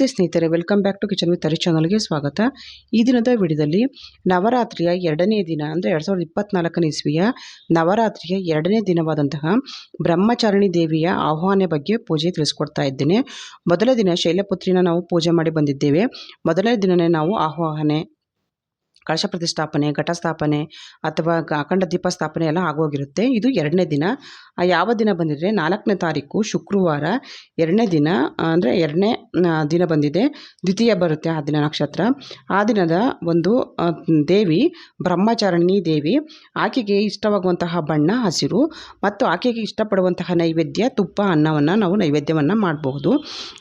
ನಮಸ್ತೆ ಸ್ನೇಹಿತರೆ, welcome back to kitchen with Hari ಚಾನಲ್ಗೆ ಸ್ವಾಗತ. ಈ ದಿನದ ವಿಡಿಯೋದಲ್ಲಿ ನವರಾತ್ರಿಯ ಎರಡನೇ ದಿನ ಅಂದರೆ ಎರಡು ಸಾವಿರದ ಇಪ್ಪತ್ನಾಲ್ಕನೇ ಇಸ್ವಿಯ ನವರಾತ್ರಿಯ ಎರಡನೇ ದಿನವಾದಂತಹ ಬ್ರಹ್ಮಚಾರಿಣಿ ದೇವಿಯ ಆಹ್ವಾನ ಬಗ್ಗೆ ಪೂಜೆ ತಿಳಿಸ್ಕೊಡ್ತಾ ಇದ್ದೇನೆ. ಮೊದಲ ದಿನ ಶೈಲಪುತ್ರಿನ ನಾವು ಪೂಜೆ ಮಾಡಿ ಬಂದಿದ್ದೇವೆ. ಮೊದಲನೇ ದಿನವೇ ನಾವು ಆಹ್ವಾನೆ ಕಳಶ ಪ್ರತಿಷ್ಠಾಪನೆ, ಘಟಸ್ಥಾಪನೆ ಅಥವಾ ಅಖಂಡ ದೀಪ ಸ್ಥಾಪನೆ ಎಲ್ಲ ಆಗೋಗಿರುತ್ತೆ. ಇದು ಎರಡನೇ ದಿನ. ಯಾವ ದಿನ ಬಂದಿದ್ರೆ ನಾಲ್ಕನೇ ತಾರೀಕು, ಶುಕ್ರವಾರ ಎರಡನೇ ದಿನ ಅಂದರೆ ಎರಡನೇ ದಿನ ಬಂದಿದೆ. ದ್ವಿತೀಯ ಬರುತ್ತೆ ಆ ದಿನ ನಕ್ಷತ್ರ. ಆ ದಿನದ ಒಂದು ದೇವಿ, ಬ್ರಹ್ಮಚಾರಣಿ ದೇವಿ, ಆಕೆಗೆ ಇಷ್ಟವಾಗುವಂತಹ ಬಣ್ಣ, ಹಸಿರು ಮತ್ತು ಆಕೆಗೆ ಇಷ್ಟಪಡುವಂತಹ ನೈವೇದ್ಯ, ತುಪ್ಪ, ಅನ್ನವನ್ನು ನಾವು ನೈವೇದ್ಯವನ್ನು ಮಾಡಬಹುದು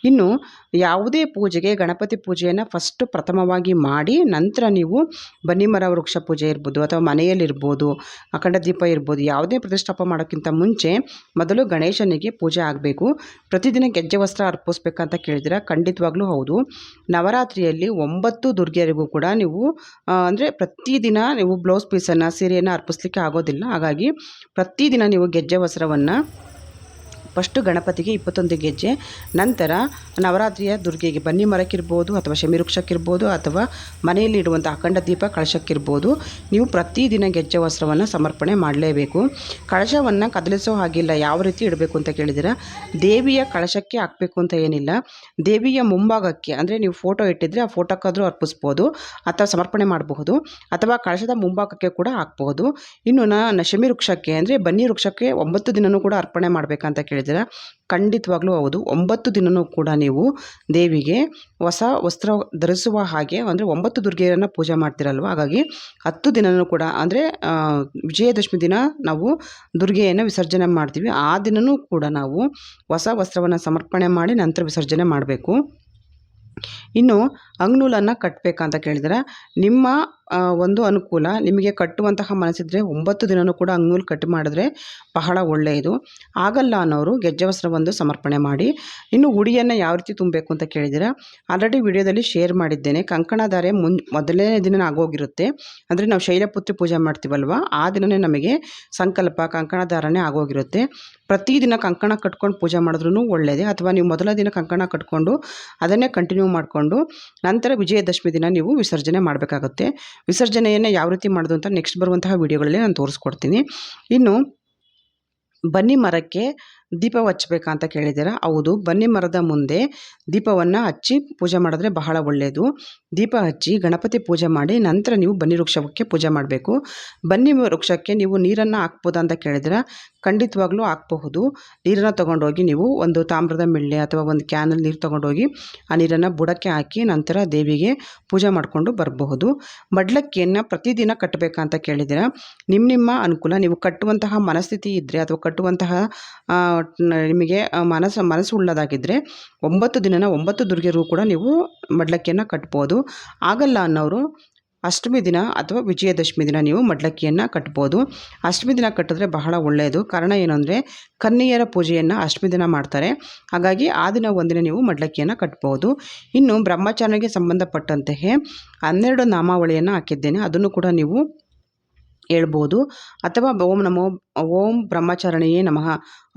ಇನ್ನು ಯಾವುದೇ ಪೂಜೆಗೆ ಗಣಪತಿ ಪೂಜೆಯನ್ನು ಫಸ್ಟ್ ಪ್ರಥಮವಾಗಿ ಮಾಡಿ ನಂತರ ನೀವು ಬನ್ನಿಮರ ವೃಕ್ಷ ಪೂಜೆ ಇರ್ಬೋದು ಅಥವಾ ಮನೆಯಲ್ಲಿರ್ಬೋದು, ಅಖಂಡ ದೀಪ ಇರ್ಬೋದು, ಯಾವುದೇ ಪ್ರತಿಷ್ಠಾಪ ಮಾಡೋಕ್ಕಿಂತ ಮುಂಚೆ ಮೊದಲು ಗಣೇಶನಿಗೆ ಪೂಜೆ ಆಗಬೇಕು. ಪ್ರತಿದಿನ ಗೆಜ್ಜೆ ವಸ್ತ್ರ ಅರ್ಪಿಸ್ಬೇಕಂತ ಕೇಳಿದ್ರೆ ಖಂಡಿತವಾಗ್ಲೂ ಹೌದು. ನವರಾತ್ರಿಯಲ್ಲಿ ಒಂಬತ್ತು ದುರ್ಗೆಯರಿಗೂ ಕೂಡ ನೀವು ಅಂದರೆ ಪ್ರತಿದಿನ ನೀವು ಬ್ಲೌಸ್ ಪೀಸನ್ನು, ಸೀರೆಯನ್ನು ಅರ್ಪಿಸ್ಲಿಕ್ಕೆ ಆಗೋದಿಲ್ಲ. ಹಾಗಾಗಿ ಪ್ರತಿದಿನ ನೀವು ಗೆಜ್ಜೆ ವಸ್ತ್ರವನ್ನು ಫಸ್ಟು ಗಣಪತಿಗೆ ಇಪ್ಪತ್ತೊಂದು ಗೆಜ್ಜೆ, ನಂತರ ನವರಾತ್ರಿಯ ದುರ್ಗೆಗೆ ಬನ್ನಿ ಮರಕ್ಕಿರ್ಬೋದು ಅಥವಾ ಶಮಿವೃಕ್ಷಕ್ಕಿರ್ಬೋದು ಅಥವಾ ಮನೆಯಲ್ಲಿ ಇಡುವಂಥ ಅಖಂಡ ದೀಪ ಕಳಶಕ್ಕಿರ್ಬೋದು. ನೀವು ಪ್ರತಿದಿನ ಗೆಜ್ಜೆ ವಸ್ತ್ರವನ್ನು ಸಮರ್ಪಣೆ ಮಾಡಲೇಬೇಕು. ಕಳಶವನ್ನು ಕದಲಿಸೋ ಹಾಗಿಲ್ಲ, ಯಾವ ರೀತಿ ಇಡಬೇಕು ಅಂತ ಕೇಳಿದಿರ ದೇವಿಯ ಕಳಶಕ್ಕೆ ಹಾಕಬೇಕು ಅಂತ ಏನಿಲ್ಲ. ದೇವಿಯ ಮುಂಭಾಗಕ್ಕೆ, ಅಂದರೆ ನೀವು ಫೋಟೋ ಇಟ್ಟಿದ್ರೆ ಆ ಫೋಟೋಕ್ಕಾದರೂ ಅರ್ಪಿಸ್ಬೋದು, ಅಥವಾ ಸಮರ್ಪಣೆ ಮಾಡಬಹುದು, ಅಥವಾ ಕಳಶದ ಮುಂಭಾಗಕ್ಕೆ ಕೂಡ ಹಾಕ್ಬಹುದು ಇನ್ನು ನಾ ನಶಮಿ ವೃಕ್ಷಕ್ಕೆ ಅಂದರೆ ಬನ್ನಿ ವೃಕ್ಷಕ್ಕೆ ಒಂಬತ್ತು ದಿನವೂ ಕೂಡ ಅರ್ಪಣೆ ಮಾಡಬೇಕಂತ ಕೇಳಿದ್ರೆ ಖಂಡಿತವಾಗ್ಲೂ ಹೌದು. ಒಂಬತ್ತು ದಿನವೂ ಕೂಡ ನೀವು ದೇವಿಗೆ ಹೊಸ ವಸ್ತ್ರ ಧರಿಸುವ ಹಾಗೆ ಅಂದರೆ ಒಂಬತ್ತು ದುರ್ಗೆಯರನ್ನು ಪೂಜೆ ಮಾಡ್ತೀರಲ್ವ? ಹಾಗಾಗಿ ಹತ್ತು ದಿನವೂ ಕೂಡ ಅಂದರೆ ವಿಜಯದಶಮಿ ದಿನ ನಾವು ದುರ್ಗೆಯನ್ನು ವಿಸರ್ಜನೆ ಮಾಡ್ತೀವಿ. ಆ ದಿನವೂ ಕೂಡ ನಾವು ಹೊಸ ವಸ್ತ್ರವನ್ನು ಸಮರ್ಪಣೆ ಮಾಡಿ ನಂತರ ವಿಸರ್ಜನೆ ಮಾಡಬೇಕು. ಇನ್ನು ಅಂಗ್ನೂಲನ್ನು ಕಟ್ಟಬೇಕಂತ ಕೇಳಿದ್ರೆ ನಿಮ್ಮ ಒಂದು ಅನುಕೂಲ. ನಿಮಗೆ ಕಟ್ಟುವಂತಹ ಮನಸ್ಸಿದ್ರೆ ಒಂಬತ್ತು ದಿನವೂ ಕೂಡ ಅಂಗೂಲ್ ಕಟ್ ಮಾಡಿದ್ರೆ ಬಹಳ ಒಳ್ಳೆಯದು. ಆಗಲ್ಲ ಅನ್ನೋರು ಗೆಜ್ಜೆ ಸಮರ್ಪಣೆ ಮಾಡಿ. ಇನ್ನು ಉಡಿಯನ್ನು ಯಾವ ರೀತಿ ತುಂಬಬೇಕು ಅಂತ ಕೇಳಿದ್ದೀರಾ? ಆಲ್ರೆಡಿ ವಿಡಿಯೋದಲ್ಲಿ ಶೇರ್ ಮಾಡಿದ್ದೇನೆ. ಕಂಕಣ ಧಾರೆ ಮುನ್, ಮೊದಲನೇ ದಿನ ಆಗೋಗಿರುತ್ತೆ. ಅಂದರೆ ನಾವು ಶೈಲಪುತ್ರಿ ಪೂಜೆ ಮಾಡ್ತೀವಲ್ವ? ಆ ದಿನವೇ ನಮಗೆ ಸಂಕಲ್ಪ ಕಂಕಣ ಧಾರಣೆ ಆಗೋಗಿರುತ್ತೆ. ಪ್ರತಿದಿನ ಕಂಕಣ ಕಟ್ಕೊಂಡು ಪೂಜೆ ಮಾಡಿದ್ರೂ ಒಳ್ಳೆಯದೇ. ಅಥವಾ ನೀವು ಮೊದಲ ದಿನ ಕಂಕಣ ಕಟ್ಕೊಂಡು ಅದನ್ನೇ ಕಂಟಿನ್ಯೂ ಮಾಡಿಕೊಂಡು ನಂತರ ವಿಜಯದಶಮಿ ದಿನ ನೀವು ವಿಸರ್ಜನೆ ಮಾಡಬೇಕಾಗುತ್ತೆ. ವಿಸರ್ಜನೆಯನ್ನು ಯಾವ ರೀತಿ ಮಾಡೋದು ಅಂತ ನೆಕ್ಸ್ಟ್ ಬರುವಂತಹ ವಿಡಿಯೋಗಳಲ್ಲಿ ನಾನು ತೋರಿಸ್ಕೊಡ್ತೀನಿ. ಇನ್ನು ಬನ್ನಿ ಮರಕ್ಕೆ ದೀಪ ಅಂತ ಕೇಳಿದ್ದೀರಾ? ಹೌದು. ಬನ್ನಿ ಮರದ ಮುಂದೆ ದೀಪವನ್ನು ಹಚ್ಚಿ ಪೂಜೆ ಮಾಡಿದ್ರೆ ಬಹಳ ಒಳ್ಳೆಯದು ದೀಪ ಹಚ್ಚಿ ಗಣಪತಿ ಪೂಜೆ ಮಾಡಿ ನಂತರ ನೀವು ಬನ್ನಿ ವೃಕ್ಷಕ್ಕೆ ಪೂಜೆ ಮಾಡಬೇಕು. ಬನ್ನಿ ವೃಕ್ಷಕ್ಕೆ ನೀವು ನೀರನ್ನು ಹಾಕ್ಬೋದಾ ಅಂತ ಕೇಳಿದ್ರೆ ಖಂಡಿತವಾಗ್ಲೂ ಹಾಕಬಹುದು. ನೀರನ್ನು ತೊಗೊಂಡೋಗಿ ನೀವು ಒಂದು ತಾಮ್ರದ ಮಿಳ್ಳೆ ಅಥವಾ ಒಂದು ಕ್ಯಾನಲ್ಲಿ ನೀರು ತೊಗೊಂಡೋಗಿ ಆ ನೀರನ್ನು ಬುಡಕ್ಕೆ ಹಾಕಿ ನಂತರ ದೇವಿಗೆ ಪೂಜೆ ಮಾಡಿಕೊಂಡು ಬರಬಹುದು. ಮಡ್ಲಕ್ಕಿಯನ್ನು ಪ್ರತಿದಿನ ಕಟ್ಟಬೇಕಂತ ಕೇಳಿದ್ದೀರಾ? ನಿಮ್ಮ ನಿಮ್ಮ ಅನುಕೂಲ. ನೀವು ಕಟ್ಟುವಂತಹ ಮನಸ್ಥಿತಿ ಇದ್ದರೆ ಅಥವಾ ಕಟ್ಟುವಂತಹ ನಿಮಗೆ ಮನಸ್ಸು ಮನಸ್ಸು ಉಳ್ಳದಾಗಿದ್ದರೆ ಒಂಬತ್ತು ದಿನನ ಒಂಬತ್ತು ದುರ್ಗೆರೂ ಕೂಡ ನೀವು ಮಡ್ಲಕ್ಕಿಯನ್ನು ಕಟ್ಬೋದು. ಆಗಲ್ಲ ಅನ್ನೋರು ಅಷ್ಟಮಿ ದಿನ ಅಥವಾ ವಿಜಯದಶಮಿ ದಿನ ನೀವು ಮಡ್ಲಕ್ಕಿಯನ್ನು ಕಟ್ಬೋದು. ಅಷ್ಟಮಿ ದಿನ ಕಟ್ಟಿದ್ರೆ ಬಹಳ ಒಳ್ಳೆಯದು. ಕಾರಣ ಏನು ಅಂದರೆ ಕನ್ನಿಯರ ಪೂಜೆಯನ್ನು ಅಷ್ಟಮಿ ದಿನ ಮಾಡ್ತಾರೆ. ಹಾಗಾಗಿ ಆ ದಿನ ಒಂದಿನ ನೀವು ಮಡ್ಲಕ್ಕಿಯನ್ನು ಕಟ್ಬೋದು. ಇನ್ನು ಬ್ರಹ್ಮಚಾರಿಗೆ ಸಂಬಂಧಪಟ್ಟಂತೆ ಹನ್ನೆರಡು ನಾಮಾವಳಿಯನ್ನು ಹಾಕಿದ್ದೇನೆ. ಅದನ್ನು ಕೂಡ ನೀವು ಹೇಳ್ಬೋದು. ಅಥವಾ ಓಂ ನಮೋ, ಓಂ ಬ್ರಹ್ಮಚಾರಣಿಯೇ ನಮಃ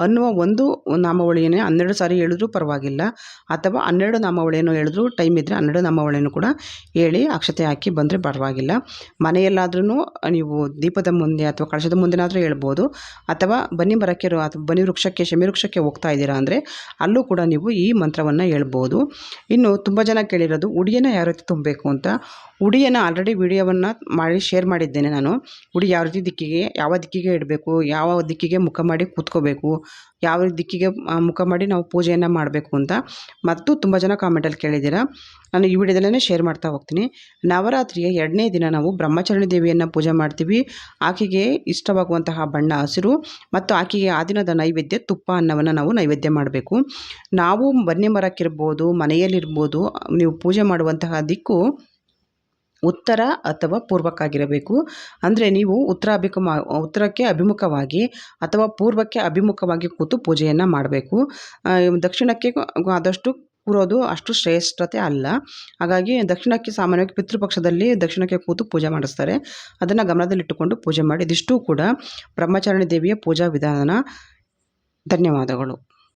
ಅನ್ನುವ ಒಂದು ನಾಮಾವಳಿಯನ್ನೇ ಹನ್ನೆರಡು ಸಾರಿ ಹೇಳಿದ್ರೂ ಪರವಾಗಿಲ್ಲ. ಅಥವಾ ಹನ್ನೆರಡು ನಾಮಾವಳಿಯನ್ನು ಹೇಳಿದ್ರೂ ಟೈಮ್ ಇದ್ದರೆ ಹನ್ನೆರಡು ನಾಮಾವಳಿಯನ್ನು ಕೂಡ ಹೇಳಿ ಅಕ್ಷತೆ ಹಾಕಿ ಬಂದರೆ ಪರವಾಗಿಲ್ಲ. ಮನೆಯಲ್ಲಾದ್ರೂ ನೀವು ದೀಪದ ಮುಂದೆ ಅಥವಾ ಕಳಶದ ಮುಂದೆನಾದರೂ ಹೇಳ್ಬೋದು. ಅಥವಾ ಬನ್ನಿ ಮರಕ್ಕೆ ಅಥವಾ ಬನ್ನಿ ವೃಕ್ಷಕ್ಕೆ, ಶಮಿ ವೃಕ್ಷಕ್ಕೆ ಹೋಗ್ತಾ ಇದ್ದೀರಾ ಅಂದರೆ ಅಲ್ಲೂ ಕೂಡ ನೀವು ಈ ಮಂತ್ರವನ್ನು ಹೇಳ್ಬೋದು. ಇನ್ನು ತುಂಬ ಜನ ಕೇಳಿರೋದು, ಉಡಿಯನ್ನು ಯಾವ ರೀತಿ ತುಂಬಬೇಕು ಅಂತ. ಉಡಿಯನ್ನು ಆಲ್ರೆಡಿ ವಿಡಿಯೋವನ್ನು ಮಾಡಿ ಶೇರ್ ಮಾಡಿದ್ದೇನೆ ನಾನು. ಉಡಿ ಯಾವ ರೀತಿ ದಿಕ್ಕಿಗೆ, ಯಾವ ದಿಕ್ಕಿಗೆ ಇಡಬೇಕು, ಯಾವ ದಿಕ್ಕಿಗೆ ಮುಖ ಮಾಡಿ ಕೂತ್ಕೋಬೇಕು ಯಾವ ದಿಕ್ಕಿಗೆ ಮುಖ ಮಾಡಿ ನಾವು ಪೂಜೆಯನ್ನು ಮಾಡಬೇಕು ಅಂತ. ಮತ್ತು ತುಂಬ ಜನ ಕಾಮೆಂಟಲ್ಲಿ ಕೇಳಿದ್ದೀರಾ, ನಾನು ಈ ವಿಡಿಯೋದಲ್ಲೇ ಶೇರ್ ಮಾಡ್ತಾ ಹೋಗ್ತೀನಿ. ನವರಾತ್ರಿಯ ಎರಡನೇ ದಿನ ನಾವು ಬ್ರಹ್ಮಚರಣಿ ದೇವಿಯನ್ನು ಪೂಜೆ ಮಾಡ್ತೀವಿ. ಆಕೆಗೆ ಇಷ್ಟವಾಗುವಂತಹ ಬಣ್ಣ ಹಸಿರು ಮತ್ತು ಆಕೆಗೆ ಆ ದಿನದ ನೈವೇದ್ಯ ತುಪ್ಪ ಅನ್ನವನ್ನು ನಾವು ನೈವೇದ್ಯ ಮಾಡಬೇಕು. ನಾವು ಬನ್ನಿ ಮರಕ್ಕಿರ್ಬೋದು, ಮನೆಯಲ್ಲಿರ್ಬೋದು, ನೀವು ಪೂಜೆ ಮಾಡುವಂತಹ ದಿಕ್ಕು ಉತ್ತರ ಅಥವಾ ಪೂರ್ವಕ್ಕಾಗಿರಬೇಕು. ಅಂದರೆ ನೀವು ಉತ್ತರ ಅಭಿಮುಖ ಉತ್ತರಕ್ಕೆ ಅಭಿಮುಖವಾಗಿ ಅಥವಾ ಪೂರ್ವಕ್ಕೆ ಅಭಿಮುಖವಾಗಿ ಕೂತು ಪೂಜೆಯನ್ನು ಮಾಡಬೇಕು. ದಕ್ಷಿಣಕ್ಕೆ ಆದಷ್ಟು ಕೂರೋದು ಅಷ್ಟು ಶ್ರೇಷ್ಠತೆ ಅಲ್ಲ. ಹಾಗಾಗಿ ದಕ್ಷಿಣಕ್ಕೆ ಸಾಮಾನ್ಯವಾಗಿ ಪಿತೃಪಕ್ಷದಲ್ಲಿ ದಕ್ಷಿಣಕ್ಕೆ ಕೂತು ಪೂಜೆ ಮಾಡಿಸ್ತಾರೆ. ಅದನ್ನು ಗಮನದಲ್ಲಿಟ್ಟುಕೊಂಡು ಪೂಜೆ ಮಾಡಿ. ಇದಿಷ್ಟು ಕೂಡ ಬ್ರಹ್ಮಚಾರಣಿ ದೇವಿಯ ಪೂಜಾ ವಿಧಾನ ಧನ್ಯವಾದಗಳು.